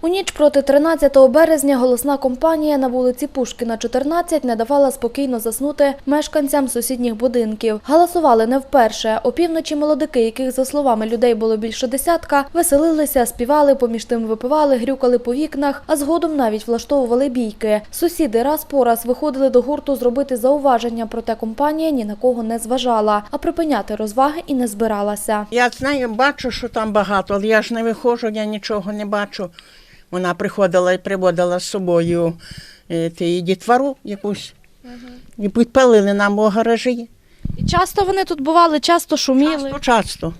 У ніч проти 13 березня голосна компанія на вулиці Пушкіна, 14 не давала спокійно заснути мешканцям сусідніх будинків. Галасували не вперше. Опівночі молодики, яких, за словами людей, було більше десятка, веселилися, співали, поміж тим випивали, грюкали по вікнах, а згодом навіть влаштовували бійки. Сусіди раз по раз виходили до гурту зробити зауваження, проте компанія ні на кого не зважала, а припиняти розваги і не збиралася. Я знаю, бачу, що там багато, але я ж не виходжу, я нічого не бачу. Вона приходила і приводила з собою е, ті дітвору якусь. І підпалили нам у гаражі. І часто вони тут бували, часто шуміли. Часто, часто.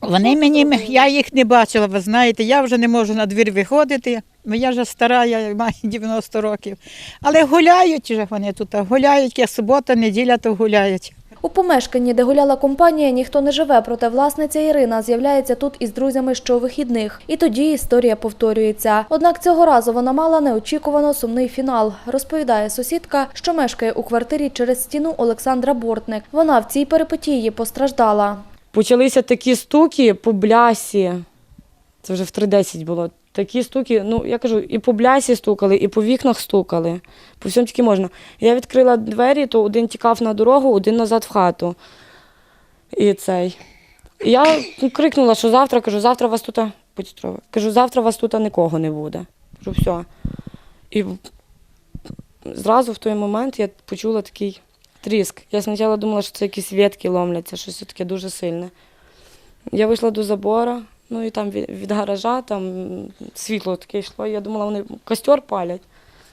Вони мені, я їх не бачила, ви знаєте, я вже не можу на двір виходити, бо я вже стара, я маю 90 років. Але гуляють вже вони тут, гуляють, як субота, неділя, то гуляють. У помешканні, де гуляла компанія, ніхто не живе, проте власниця Ірина з'являється тут із друзями щовихідних. І тоді історія повторюється. Однак цього разу вона мала неочікувано сумний фінал. Розповідає сусідка, що мешкає у квартирі через стіну Олександра Бортник. Вона в цій перипетії постраждала. Почалися такі стуки по блясі. Це вже в 3.10 було. Такі стуки, ну я кажу, і по блясі стукали, і по вікнах стукали. По всьому тільки можна. Я відкрила двері, то один тікав на дорогу, один назад в хату. І цей. І я ну, крикнула, що завтра, кажу, завтра вас тут. Кажу, завтра вас тут нікого не буде. Кажу, все. І зразу в той момент я почула такий тріск. Я спочатку думала, що це якісь ветки ломляться, щось таке дуже сильне. Я вийшла до забора, ну і там від, гаража там світло таке йшло. Я думала, вони костер палять.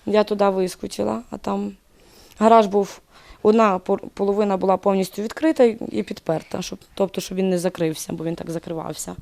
Я туди вискочила, а там гараж був, одна половина була повністю відкрита і підперта, щоб, тобто, щоб він не закрився, бо він так закривався.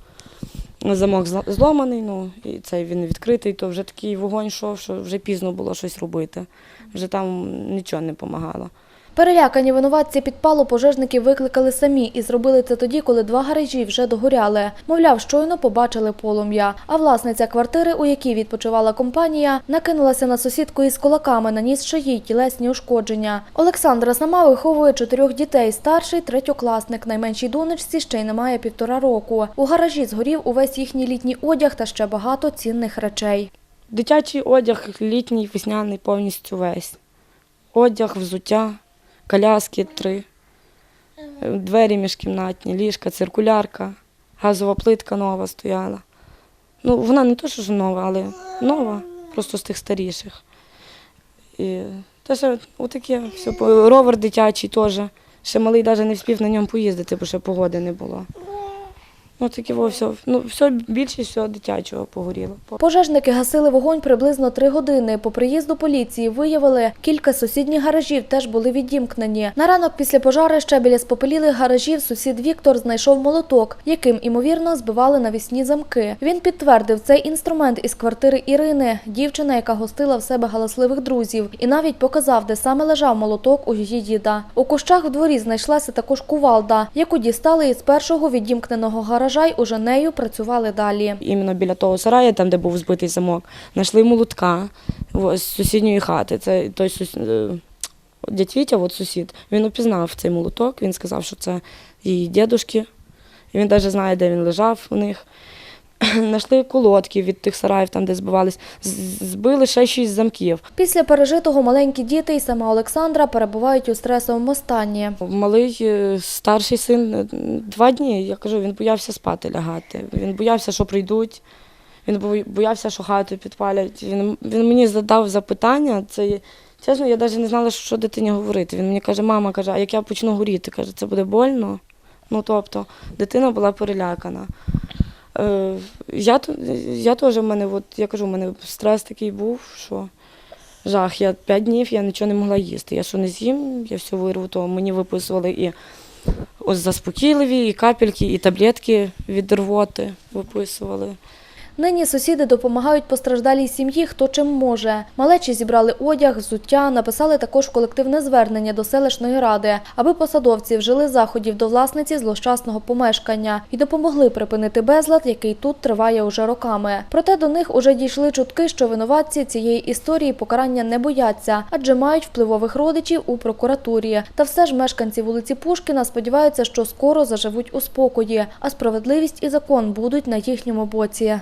Замок зломаний, ну і цей він відкритий, то вже такий вогонь йшов, що вже пізно було щось робити. Вже там нічого не допомагало. Перелякані винуватці підпалу пожежники викликали самі і зробили це тоді, коли два гаражі вже догоряли. Мовляв, щойно побачили полум'я. А власниця квартири, у якій відпочивала компанія, накинулася на сусідку із кулаками, нанісши їй тілесні ушкодження. Олександра сама виховує чотирьох дітей. Старший третьокласник. Найменшій донечці ще й немає півтора року. У гаражі згорів увесь їхній літній одяг та ще багато цінних речей. Дитячий одяг літній, весняний, повністю весь. Одяг, взуття, коляски три, двері міжкімнатні, ліжка, циркулярка, газова плитка нова стояла. Ну, вона не то, що нова, але нова, просто з тих старіших. І те, що отаке, все, ровер дитячий теж. Ще малий навіть не встиг на ньому поїздити, бо ще погоди не було. Ну, таке все, ну, все більшість всього дитячого погоріло. Пожежники гасили вогонь приблизно три години. По приїзду поліції виявили, кілька сусідніх гаражів теж були відімкнені. На ранок після пожарища біля спопелілих гаражів сусід Віктор знайшов молоток, яким, імовірно, збивали навісні замки. Він підтвердив цей інструмент із квартири Ірини, дівчина, яка гостила в себе галасливих друзів, і навіть показав, де саме лежав молоток у її діда. У кущах в дворі знайшлася також кувалда, яку дістали із першого відімкненого гаража уже нею працювали далі. іменно біля того сараю, там, де був збитий замок, знайшли молотка з сусідньої хати. Це той сус... е, дядь Вітя, от сусід, він опізнав цей молоток, він сказав, що це її дідушки. Він навіть знає, де він лежав у них. Знайшли колодки від тих сараїв, там, де збивались, збили ще шість замків. Після пережитого маленькі діти і сама Олександра перебувають у стресовому стані. Малий е, старший син е, два дні, я кажу, він боявся спати лягати. Він боявся, що прийдуть. Він боявся, що хату підпалять. Він, він мені задав запитання. Це чесно, я навіть не знала, що дитині говорити. Він мені каже, мама каже, а як я почну горіти? Каже, це буде больно. Ну, тобто, дитина була перелякана. Е, я, я теж в мене, от, я кажу, в мене стрес такий був, що жах. Я п'ять днів я нічого не могла їсти. Я що не з'їм, я все вирву, то мені виписували і ось заспокійливі, і капельки, і таблетки від рвоти виписували. Нині сусіди допомагають постраждалій сім'ї, хто чим може. Малечі зібрали одяг, взуття, написали також колективне звернення до селищної ради, аби посадовці вжили заходів до власниці злощасного помешкання і допомогли припинити безлад, який тут триває уже роками. Проте до них уже дійшли чутки, що винуватці цієї історії покарання не бояться, адже мають впливових родичів у прокуратурі. Та все ж мешканці вулиці Пушкіна сподіваються, що скоро заживуть у спокої, а справедливість і закон будуть на їхньому боці.